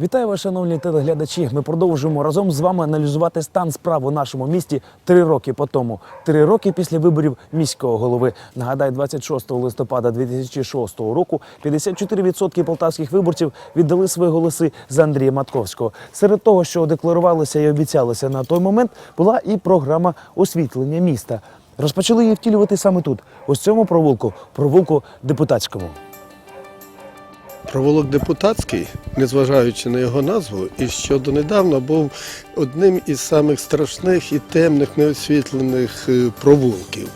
Вітаю вас, шановні телеглядачі. Ми продовжуємо разом з вами аналізувати стан справ у нашому місті три роки по тому. Три роки після виборів міського голови. Нагадаю, 26 листопада 2006 року 54% полтавських виборців віддали свої голоси за Андрія Матковського. Серед того, що декларувалося і обіцялося на той момент, була і програма освітлення міста. Розпочали її втілювати саме тут, ось цьому провулку, провулку депутатському. Провулок депутатський, незважаючи на його назву, і що донедавна був одним із самих страшних і темних неосвітлених е, провулків.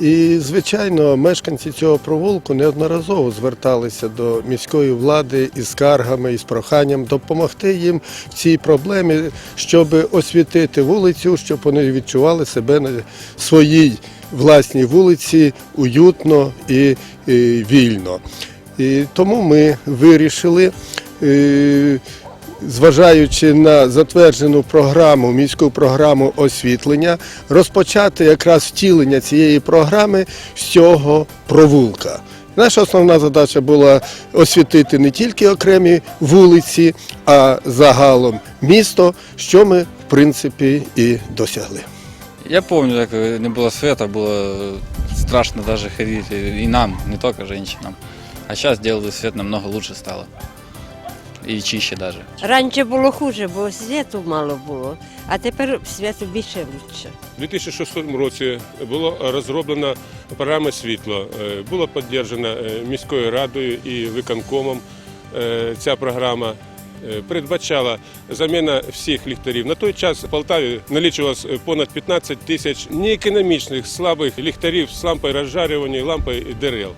І, звичайно, мешканці цього провулку неодноразово зверталися до міської влади із скаргами, із проханням допомогти їм в цій проблемі, щоб освітити вулицю, щоб вони відчували себе на своїй власній вулиці уютно і вільно. І тому ми вирішили, е, зважаючи на затверджену програму, міську програму освітлення, розпочати якраз втілення цієї програми з цього провулка. Наша основна задача була освітити не тільки окремі вулиці, а загалом місто, що ми в принципі і досягли. Я помню, как не было света, было страшно даже ходить. И нам, не только женщинам. А сейчас делали свет намного лучше стало. І чище даже. Раніше було хуже, бо світу мало було, а тепер світу більше лучше. У 2006 році було розроблено програма світло. Е, Була підтримана міською радою і виконкомом. Е, Ця програма е, передбачала заміна всіх ліхтарів. На той час в Полтаві налічувалось понад 15 тисяч неекономічних слабих ліхтарів з лампою розжарювання і лампою дерев.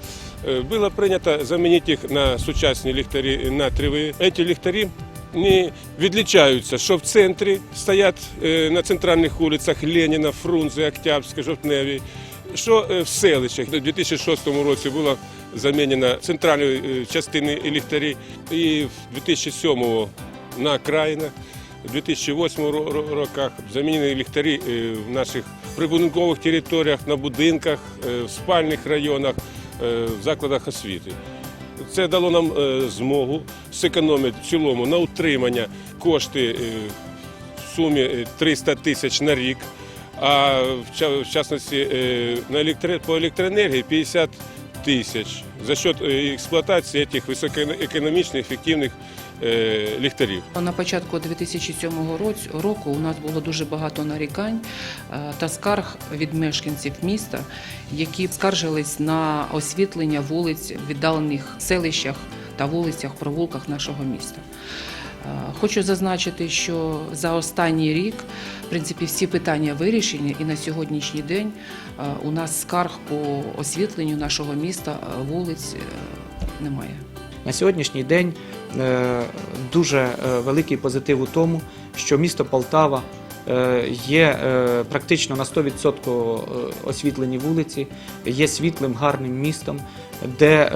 Е, Було прийнято замінити їх на сучасні ліхтарі натріві. Ці ліхтарі не відлічаються, що в центрі стоять е, на центральних вулицях Леніна, Фрунзе, Октябрьська, Жовтневій, що е, в селищах. У 2006 році було замінено центральні частини ліхтарі, і в 2007 на окраїнах, в 2008 ро- ро- роках замінені ліхтарі в наших прибудинкових територіях, на будинках, в спальних районах, в закладах освіти. Це дало нам е, змогу зекономити в цілому на утримання кошти е, в сумі е, 300 тисяч на рік, а в частності е, по електроенергії 50 тисяч за счет е, експлуатації цих високоекономічних ефективних е, ліхтарів. На початку 2007 році- року у нас було дуже багато нарікань е, та скарг від мешканців міста, які скаржились на освітлення вулиць в віддалених селищах та вулицях, провулках нашого міста. Е, Хочу зазначити, що за останній рік в принципі всі питання вирішені, і на сьогоднішній день е, у нас скарг по освітленню нашого міста е, вулиць е, немає. На сьогоднішній день е, дуже е, великий позитив у тому, що місто Полтава е, є практично на 100% освітлені вулиці, є світлим, гарним містом, де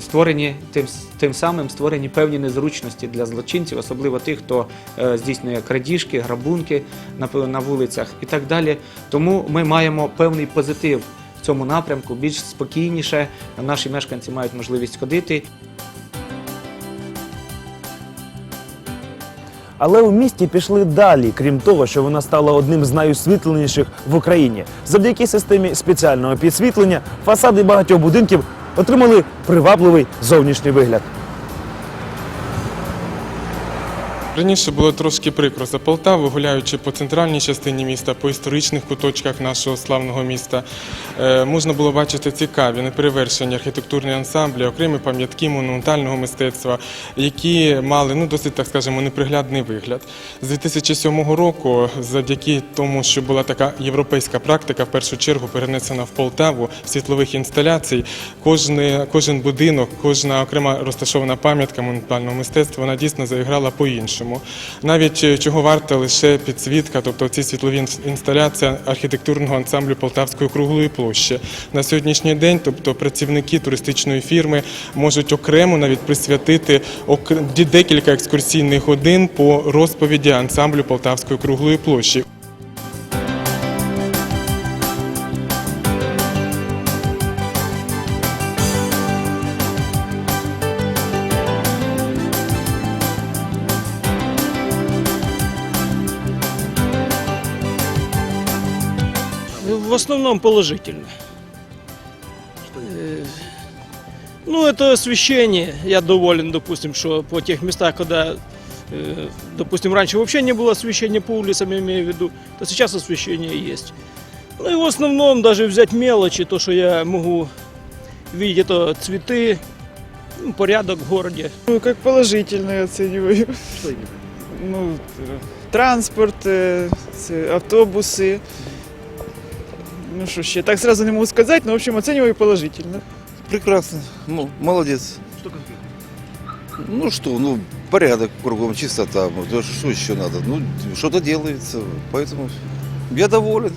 створені тим, тим самим створені певні незручності для злочинців, особливо тих, хто здійснює крадіжки, грабунки на, на вулицях і так далі. Тому ми маємо певний позитив в цьому напрямку, більш спокійніше наші мешканці мають можливість ходити. Але у місті пішли далі, крім того, що вона стала одним з найосвітленіших в Україні. Завдяки системі спеціального підсвітлення фасади багатьох будинків отримали привабливий зовнішній вигляд. Раніше було трошки прикро за Полтаву, гуляючи по центральній частині міста, по історичних куточках нашого славного міста, е, можна було бачити цікаві, неперевершені архітектурні ансамблі, окремі пам'ятки монументального мистецтва, які мали ну досить так скажемо неприглядний вигляд. З 2007 року, завдяки тому, що була така європейська практика, в першу чергу перенесена в Полтаву світлових інсталяцій, кожне, кожен будинок, кожна окрема розташована пам'ятка монументального мистецтва, вона дійсно заіграла по-іншому. Навіть е, чого варта лише підсвітка, тобто ці світлові інсталяції архітектурного ансамблю Полтавської круглої площі. На сьогоднішній день, тобто працівники туристичної фірми можуть окремо навіть присвятити декілька екскурсійних годин по розповіді ансамблю Полтавської круглої площі. В основном положительно. Э, Ну, это освещение. Я доволен, допустим, что по тех местах, когда, э, допустим, раньше вообще не было освещения по улицам, я имею в виду, то сейчас освещение есть. Ну и в основном даже взять мелочи, то, что я могу видеть, это цветы, ну, порядок в городе. Ну, как положительно оцениваю. Ну, э, транспорт, э, це автобусы. Ну что ще, так сразу не могу сказать, но в общем оцениваю положительно. Прекрасно. Ну, молодец. Что конкретно? Ну что, ну, порядок кругом, чистота. Ну, да что еще надо? Ну, что-то делается. Поэтому я доволен.